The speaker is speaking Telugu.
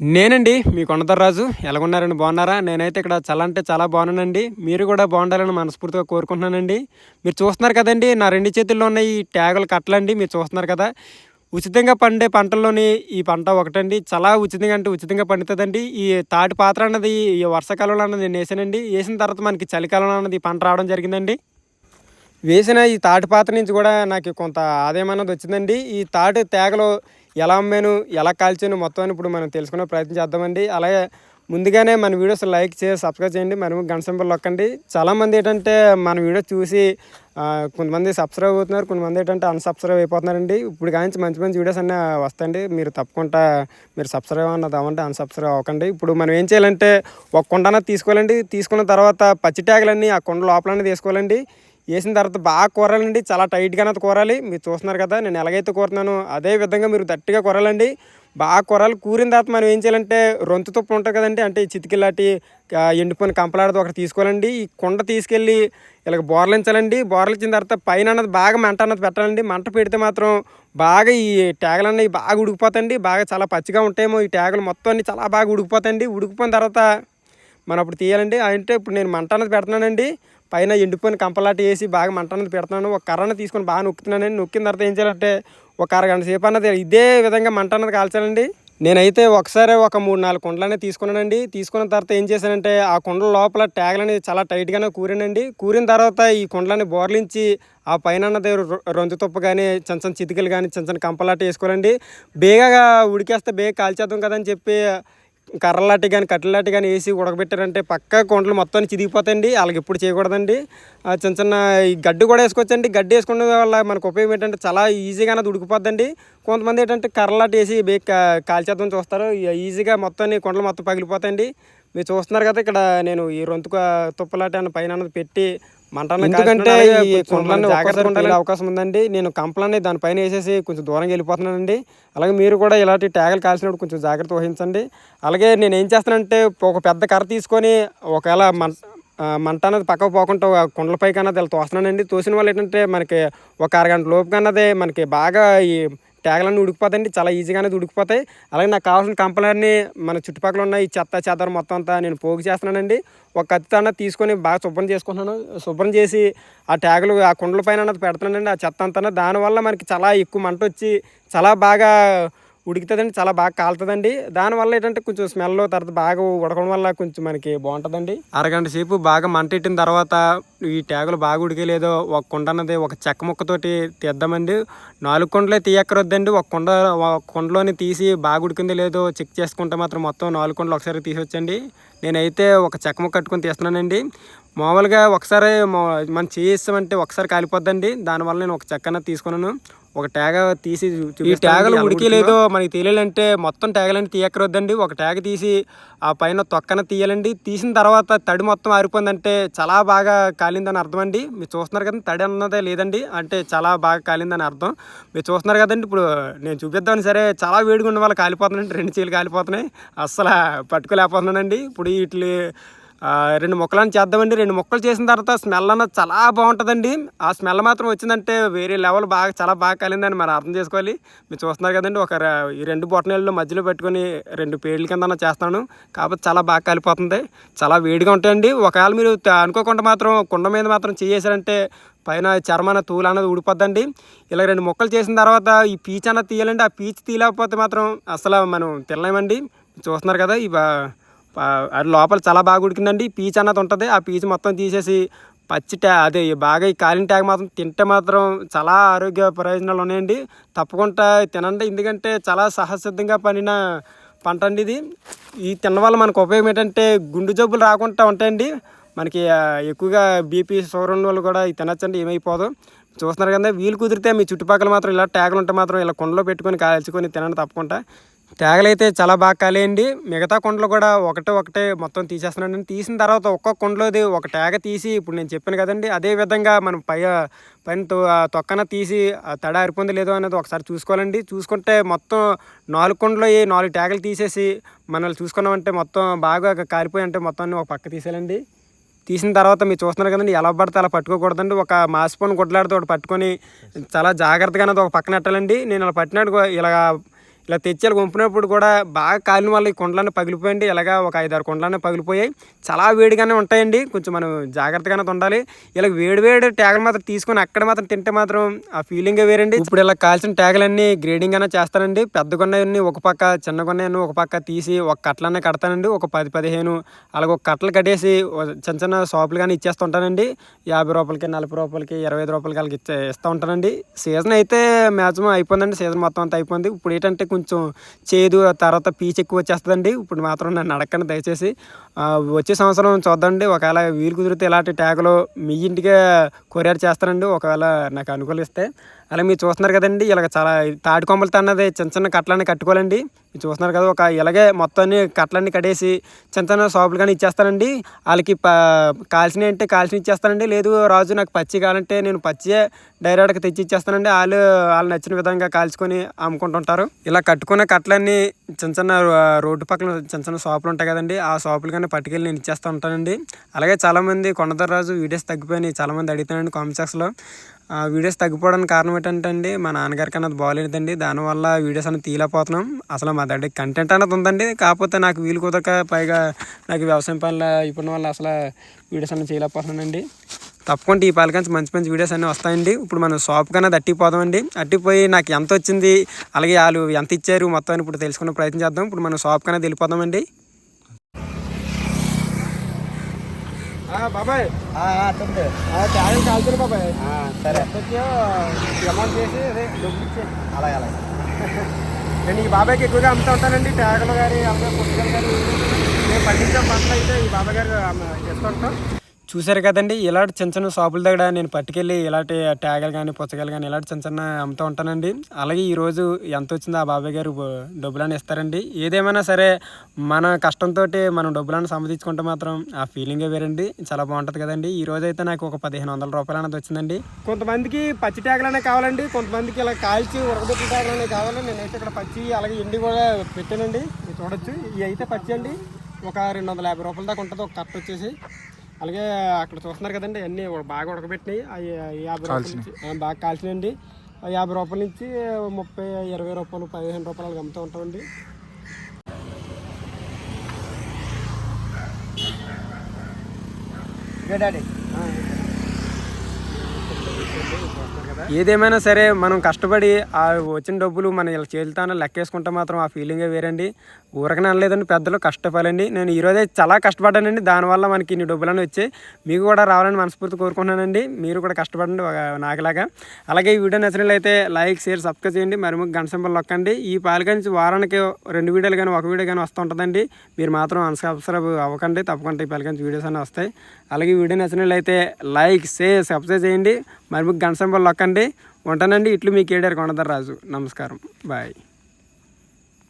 నేనండి మీ కొండదర్రాజు ఎలాగున్నారండి? బాగున్నారా? నేనైతే ఇక్కడ చాలా అంటే చాలా బాగున్నానండి. మీరు కూడా బాగుండాలని మనస్ఫూర్తిగా కోరుకుంటున్నానండి. మీరు చూస్తున్నారు కదండి నా రెండు చేతుల్లో ఉన్న ఈ ట్యాగులు కట్టలండి మీరు చూస్తున్నారు కదా. ఉచితంగా పండే పంటల్లోని ఈ పంట ఒకటండి. చాలా ఉచితంగా అంటే ఉచితంగా పండుతుందండి. ఈ తాటి పాత్ర అన్నది ఈ వర్షాకాలంలో అన్నది నేను వేసానండి. వేసిన తర్వాత మనకి చలికాలంలో అన్నది ఈ పంట రావడం జరిగిందండి. వేసిన ఈ తాటి పాత్ర నుంచి కూడా నాకు కొంత ఆదాయం అన్నది వచ్చిందండి. ఈ తాటి తేగలు ఎలా అమ్మాను ఎలా కాల్చాను మొత్తం ఇప్పుడు మనం తెలుసుకునే ప్రయత్నం చేద్దామండి. అలాగే ముందుగానే మన వీడియోస్ లైక్ చేసి సబ్స్క్రైబ్ చేయండి. మరి గంట సింబల్ నొక్కండి. చాలామంది ఏంటంటే మన వీడియో చూసి కొంతమంది సబ్స్క్రైబ్ అవుతున్నారు కొంతమంది ఏంటంటే అన్సబ్స్క్రైబ్ అయిపోతున్నారండి. ఇప్పుడు కానీ మంచి మంచి వీడియోస్ అన్నీ వస్తాయండి. మీరు తప్పకుండా మీరు సబ్స్క్రైబ్ అన్నది అవ్వండి అన్సబ్స్క్రైబ్ అవ్వకండి. ఇప్పుడు మనం ఏం చేయాలంటే ఒక కుండన తీసుకోవాలండి. తీసుకున్న తర్వాత పచ్చి ట్యాగులన్నీ ఆ కుండ లోపలనే తీసుకోవాలండి. వేసిన తర్వాత బాగా కూరాలండి. చాలా టైట్గా అయితే కూరాలి. మీరు చూస్తున్నారు కదా నేను ఎలాగైతే కూరుతున్నానో అదే విధంగా మీరు గట్టిగా కూరాలండి. బాగా కూరాలి. కూరిన తర్వాత మనం ఏం చేయాలంటే రొంతు తుప్పు ఉంటుంది కదండి అంటే ఈ చితికిలాంటి ఎండిపోయిన కంపలాడతో ఒకటి తీసుకోవాలండి. ఈ కుండ తీసుకెళ్ళి ఇలాగ బోర్లించాలండి బోర్లించిన తర్వాత పైన అన్నది బాగా మంట అన్నది పెట్టాలండి. మంట పెడితే మాత్రం బాగా ఈ ట్యాగులు అన్నవి బాగా ఉడికిపోతాయండి. బాగా చాలా పచ్చిగా ఉంటాయేమో ఈ ట్యాగులు మొత్తం అన్ని చాలా బాగా ఉడికిపోతాయండి. ఉడికిపోయిన తర్వాత మనం అప్పుడు తీయాలండి. అంటే ఇప్పుడు నేను మంట అన్నది పెడుతున్నానండి. పైన ఎండిపోయిన కంపలాట వేసి బాగా మంట అన్నది పెడుతున్నాను. ఒక కర్రను తీసుకొని బాగా నొక్కుతున్నానండి నొక్కిన తర్వాత ఏం చేయాలంటే ఒక అరగంట సేపు అన్నది ఇదే విధంగా మంట అన్నది కాల్చాలండి. నేనైతే ఒకసారి ఒక మూడు నాలుగు కుండలనే తీసుకున్నానండి. తీసుకున్న తర్వాత ఏం చేశానంటే ఆ కుండల లోపల ట్యాగులని చాలా టైట్గానే కూరానండి. కూరిన తర్వాత ఈ కుండలని బోర్లించి ఆ పైన అన్నది రొ- తుప్ప కానీ చిన్న చిన్న చితికలు కానీ చిన్న చిన్న కంపలాట వేసుకోవాలండి. బేగగా ఉడికేస్తే బేగ కాల్చేద్దాం కదని చెప్పి కర్రలాంటి కానీ కట్టెలాంటి కానీ వేసి ఉడకబెట్టారంటే పక్క కొండలు మొత్తం చిదిగిపోతాయండి. వాళ్ళకి ఎప్పుడు చేయకూడదండి. ఆ చిన్న చిన్న ఈ గడ్డి కూడా వేసుకోవచ్చండి. గడ్డి వేసుకోవడం వల్ల మనకు ఉపయోగం ఏంటంటే చాలా ఈజీగా అది ఉడికిపోద్దండి. కొంతమంది ఏంటంటే కర్రలాంటి వేసి బే కాల్చేద్దాం చూస్తారు. ఈజీగా మొత్తం కొండలు మొత్తం పగిలిపోతాయండి. మీరు చూస్తున్నారు కదా ఇక్కడ నేను ఈ రొంతుక తుప్పలాంటి అన్న పైన అన్నది పెట్టి ఎందుకంటే ఈ కుండలన్నీ జాగ్రత్తగా ఉండాలి. అవకాశం ఉందండి. నేను కంపలని దానిపైన వేసేసి కొంచెం దూరంగా వెళ్ళిపోతున్నానండి. అలాగే మీరు కూడా ఇలాంటి ట్యాగలు కాల్చినప్పుడు కొంచెం జాగ్రత్త వహించండి అలాగే నేను ఏం చేస్తానంటే ఒక పెద్ద కర్ర తీసుకొని ఒకవేళ మంట అనేది పక్కకు పోకుండా కుండలపై కన్నా ఇలా తోస్తున్నానండి. తోసిన వాళ్ళు ఏంటంటే మనకి ఒక అరగంట లోపు కన్నదే మనకి బాగా ఈ ట్యాగలన్నీ ఉడికిపోతాయండి. చాలా ఈజీగానే ఉడికిపోతాయి. అలాగే నాకు కావాల్సిన కంపెనీలన్నీ మన చుట్టుపక్కల ఉన్న ఈ చెత్త చెదర మొత్తం అంతా నేను పోగు చేస్తున్నానండి. ఒక కత్తితో అన్న తీసుకొని బాగా శుభ్రం చేసుకుంటున్నాను. శుభ్రం చేసి ఆ ట్యాగులు ఆ కుండల పైన పెడుతున్నానండి. ఆ చెత్త అంతా. దానివల్ల మనకి చాలా ఎక్కువ మంట వచ్చి చాలా బాగా ఉడుకుతుందండి చాలా బాగా కాలుతుందండి. దానివల్ల ఏంటంటే కొంచెం స్మెల్ తర్వాత బాగా ఉడకడం వల్ల కొంచెం మనకి బాగుంటుందండి. అరగంట సేపు బాగా మంటెట్టిన తర్వాత ఈ ట్యాగులు బాగా ఉడికేలేదో ఒక కుండ అన్నది ఒక చెక్క ముక్కతోటి తీద్దామండి. నాలుగు కుండలే తీయక్కరొద్దండి ఒక కుండ ఒక కుండలోని తీసి బాగా ఉడికిందో లేదో చెక్ చేసుకుంటే మాత్రం మొత్తం నాలుగు కుండలు ఒకసారి తీసొచ్చండి. నేనైతే ఒక చెక్క ముక్క కట్టుకొని తీస్తున్నానండి. మామూలుగా ఒకసారి మనం చేసామంటే ఒకసారి కాలిపోద్దండి. దానివల్ల నేను ఒక చెక్క అన్నది తీసుకున్నాను. ఒక ట్యాగ తీసి ఈ ట్యాగలు ఉడికేలేదో మనకి తెలియాలంటే మొత్తం ట్యాగలని తీయక్కరొద్దండి ఒక ట్యాగ్ తీసి ఆ పైన తొక్కన తీయాలండి. తీసిన తర్వాత తడి మొత్తం ఆరిపోయిందంటే చాలా బాగా కాలిందని అర్థం అండి మీరు చూస్తున్నారు కదండి తడి అన్నదే లేదండి. అంటే చాలా బాగా కాలిందని అర్థం. మీరు చూస్తున్నారు కదండి ఇప్పుడు నేను చూపిద్దామని సరే చాలా వేడిగా ఉన్న వాళ్ళు కాలిపోతున్నాయండి. రెండు చేలు కాలిపోతున్నాయి. అస్సలు పట్టుకోలేకపోతున్నానండి. ఇప్పుడు వీటి రెండు మొక్కలను చేద్దామండి. రెండు మొక్కలు చేసిన తర్వాత స్మెల్ అన్నది చాలా బాగుంటుందండి. ఆ స్మెల్ మాత్రం వచ్చిందంటే వేరే లెవెల్ బాగా చాలా బాగా కలిందని మనం అర్థం చేసుకోవాలి. మీరు చూస్తున్నారు కదండి ఒక ఈ రెండు బొట్టనీళ్ళు మధ్యలో పెట్టుకొని రెండు పేర్ల కింద చేస్తాను కాబట్టి చాలా బాగా కాలిపోతుంది. చాలా వేడిగా ఉంటాయండి. ఒకవేళ మీరు అనుకోకుండా మాత్రం కుండ మీద మాత్రం చేసారంటే పైన చర్మన తూలు అన్నది ఊడిపోద్దండి. ఇలా రెండు మొక్కలు చేసిన తర్వాత ఈ పీచ్ అన్నది తీయాలండి. ఆ పీచ్ తీయలేకపోతే మాత్రం అసలు మనం తినలేమండి. చూస్తున్నారు కదా ఈ అది లోపల చాలా బాగా ఉడికిందండి. పీచ్ అన్నది ఉంటుంది. ఆ పీచు మొత్తం తీసేసి పచ్చి ట్యా అదే బాగా ఈ కాలిన ట్యాగ్ మాత్రం తింటే మాత్రం చాలా ఆరోగ్య ప్రయోజనాలు ఉన్నాయండి. తప్పకుండా తినండి. ఎందుకంటే చాలా సహసిద్ధంగా పండిన పంట అండి ఇది. ఈ తిన్న వల్ల మనకు ఉపయోగం ఏంటంటే గుండె జబ్బులు రాకుండా ఉంటాయండి. మనకి ఎక్కువగా బీపీ షుగర్ ఉన్న వాళ్ళు కూడా ఇది తినచ్చండి. ఏమైపోదు. చూస్తున్నారు కదా వీలు కుదిరితే మీ చుట్టుపక్కల మాత్రం ఇలా ట్యాగులు ఉంటే మాత్రం ఇలా కుండలో పెట్టుకొని కాల్చుకొని తినండి తప్పకుండా. తేగలైతే చాలా బాగా కాలేయండి. మిగతా కుండలు కూడా ఒకటే ఒకటే మొత్తం తీసేస్తున్నాను. తీసిన తర్వాత ఒక్కొక్క కుండలోది ఒక తేగ తీసి ఇప్పుడు నేను చెప్పాను కదండి అదే విధంగా మనం పై పైన ఆ తొక్కన తీసి ఆ తడ అరిపోంది లేదో అనేది ఒకసారి చూసుకోవాలండి. చూసుకుంటే మొత్తం నాలుగు కుండలో ఏ నాలుగు ట్యాగులు తీసేసి మనల్ని చూసుకున్నామంటే మొత్తం బాగా కారిపోయి అంటే మొత్తాన్ని ఒక పక్క తీసేయాలండి. తీసిన తర్వాత మీరు చూస్తున్నారు కదండి ఎలా పడితే అలా పట్టుకోకూడదండి. ఒక మాసిపోని గుడ్లాడితో ఒకటి పట్టుకొని చాలా జాగ్రత్తగా అనేది ఒక పక్కన పెట్టాలండి. నేను అలా పట్టినట్టు ఇలా ఇలా తెచ్చి ఇలా పంపినప్పుడు కూడా బాగా కాలిన వల్ల ఈ కుండలన్నీ పగిలిపోయండి ఇలాగా ఒక ఐదారు కుండలన్నీ పగిలిపోయాయి. చాలా వేడిగానే ఉంటాయండి. కొంచెం మనం జాగ్రత్తగానే ఉండాలి. ఇలా వేడి వేడి ట్యాగలు మాత్రం తీసుకొని అక్కడ మాత్రం తింటే మాత్రం ఆ ఫీలింగే వేరండి. ఇప్పుడు ఇలా కాల్చిన ట్యాగలన్నీ గ్రేడింగ్ అనే చేస్తానండి. పెద్ద కొన్నాయన్ని ఒక పక్క చిన్న కొన్నాయన్ని ఒక పక్క తీసి ఒక కట్టలన్నీ కడతానండి. ఒక పది పదిహేను అలాగే ఒక కట్టలు కట్టేసి చిన్న చిన్న షాపులు కానీ ఇచ్చేస్తుంటానండి. యాభై రూపాయలకి నలభై రూపాయలకి ఇరవై ఐదు రూపాయలకి అలాగే ఇచ్చే ఇస్తూ ఉంటానండి. సీజన్ అయితే మ్యాక్సిమం అయిపోయిందండి. సీజన్ మొత్తం అంతా అయిపోయింది. ఇప్పుడు ఏంటంటే కొంచెం చేదు తర్వాత పీచ్ ఎక్కువ వచ్చేస్తుందండి. ఇప్పుడు మాత్రం నన్ను అడగండి దయచేసి. వచ్చే సంవత్సరం చూద్దండి ఒకవేళ వీలు కుదిరితే ఇలాంటి ట్యాగులు మీ ఇంటికే కొరియర్ చేస్తానండి. ఒకవేళ నాకు అనుకూలిస్తే. అలా మీరు చూస్తున్నారు కదండి ఇలాగ చాలా తాటి కొమ్మలతో అన్నది చిన్న చిన్న కట్టలన్నీ కట్టుకోవాలండి. మీరు చూస్తున్నారు కదా ఒక ఇలాగే మొత్తాన్ని కట్టలన్నీ కడేసి చిన్న చిన్న షాపులు కానీ ఇచ్చేస్తానండి. వాళ్ళకి ప కాల్చిన అంటే కాల్చిన ఇచ్చేస్తానండి. లేదు రాజు నాకు పచ్చి కావాలంటే నేను పచ్చియే డైరెక్ట్గా తెచ్చి ఇచ్చేస్తానండి. వాళ్ళు వాళ్ళు నచ్చిన విధంగా కాల్చుకొని అమ్ముకుంటుంటారు. ఇలా కట్టుకున్న కట్టలన్నీ చిన్న చిన్న రోడ్డు పక్కన చిన్న చిన్న షాపులు ఉంటాయి కదండి ఆ షాపులు కానీ పట్టుకెళ్ళి నేను ఇచ్చేస్తూ ఉంటానండి. అలాగే చాలామంది కొండదర రాజు వీడియోస్ తగ్గిపోయినాయి. చాలామంది అడుగుతానండి కామెంట్ సెక్షన్లో. వీడియోస్ తగ్గిపోవడానికి కారణం ఏంటంటే అండి మా నాన్నగారికి అన్నది బాగాలేదండి దానివల్ల వీడియోస్ అన్నీ తీయలేకపోతున్నాం. అసలు మా దగ్గర కంటెంట్ అన్నది ఉందండి. కాకపోతే నాకు వీలు కుదరక పైగా నాకు వ్యవసాయం పనులు ఇప్పటి వల్ల అసలు వీడియోస్ అన్నీ చేయలేకపోతున్నానండి తప్పకుండా ఈ పాలకంచి మంచి మంచి వీడియోస్ అన్నీ వస్తాయండి. ఇప్పుడు మనం షాప్ కన్నా అట్టిపోదామండి. అట్టిపోయి నాకు ఎంత వచ్చింది అలాగే వాళ్ళు ఎంత ఇచ్చారు మొత్తం ఇప్పుడు తెలుసుకునే ప్రయత్నం చేద్దాం. ఇప్పుడు మనం షాప్ కన్నా వెళ్ళిపోదామండి. బాబాయ్. తొమ్మిది ట్యాగల్ కాల్చారు బాబాయ్. సరే. అమౌంట్ చేసి అదే డబ్బులు ఇచ్చే అలాగే అలాగే. నేను ఈ బాబాయ్కి ఎక్కువగా అమ్ముతూ ఉంటానండి. ట్యాగలు కానీ అలాగే పుస్తకాలు కానీ నేను పండించే పంటలు అయితే ఈ బాబాయ్ గారు ఇస్తుంటాం చూశారు కదండి ఇలాంటి చిన్న చిన్న షాపుల దగ్గర నేను పట్టుకెళ్ళి ఇలాంటి ట్యాగలు కానీ పుచ్చకాయలు కానీ ఇలాంటి చిన్న చిన్న అమ్ముతూ ఉంటానండి. అలాగే ఈరోజు ఎంత వచ్చిందో ఆ బాబాయ్ గారు డబ్బులని ఇస్తారండి. ఏదేమైనా సరే మన కష్టంతో మనం డబ్బులను సంపాదించుకుంటే మాత్రం ఆ ఫీలింగే వేరండి. చాలా బాగుంటుంది కదండి. ఈ రోజు అయితే నాకు ఒక పదిహేను వందల రూపాయలు అనేది వచ్చిందండి. కొంతమందికి పచ్చి ట్యాగలనే కావాలండి. కొంతమందికి ఇలా కాల్చి ఉడకబెట్టిన ట్యాగలనే కావాలి నేనైతే ఇక్కడ పచ్చి అలాగే ఎండి కూడా పెట్టానండి. చూడొచ్చు. ఇవి అయితే పచ్చి అండి. ఒక రెండు వందల యాభై రూపాయల దాకా ఉంటుంది. ఒక కట్ట వచ్చేసి. అలాగే అక్కడ చూస్తున్నారు కదండి అన్నీ బాగా ఉడకబెట్టినాయి. అవి యాభై రూపాయల నుంచి బాగా కాల్చినాయండి ఆ యాభై రూపాయల నుంచి ముప్పై ఇరవై రూపాయలు పదిహేను రూపాయలు అలాగ అమ్ముతూ ఉంటామండి. డాడీ. ఏదేమైనా సరే మనం కష్టపడి ఆ వచ్చిన డబ్బులు మనం ఇలా చేతులతో లెక్కేసుకుంటే మాత్రం ఆ ఫీలింగే వేరండి. ఊరకనే అనలేదండి పెద్దలు కష్టపడండి. నేను ఈరోజే చాలా కష్టపడ్డానండి దానివల్ల మనకి ఇన్ని డబ్బులను వచ్చాయి. మీకు కూడా రావాలని మనస్ఫూర్తి కోరుకుంటున్నానండి. మీరు కూడా కష్టపడండి ఒక నాకులాగా. అలాగే ఈ వీడియో నచ్చినట్లయితే లైక్ షేర్ సబ్స్క్రైబ్ చేయండి. మరి ముగ్గు గంట సింబల్ నొక్కండి. ఈ పాలక నుంచి వారానికి రెండు వీడియోలు కానీ ఒక వీడియో కానీ వస్తూ ఉంటుందండి మీరు మాత్రం అన్సబ్స్క్రైబ్ అవ్వకండి తప్పకుండా ఈ పాలక నుంచి వీడియోస్ అన్నీ వస్తాయి. అలాగే వీడియో నచ్చినట్లయితే లైక్ షేర్ సబ్స్క్రైబ్ చేయండి. మరి మీకు గంట సింబల్ ఉంటానండి. ఇట్లు మీకు ఏడారు కొండదర్ రాజు. నమస్కారం. బాయ్.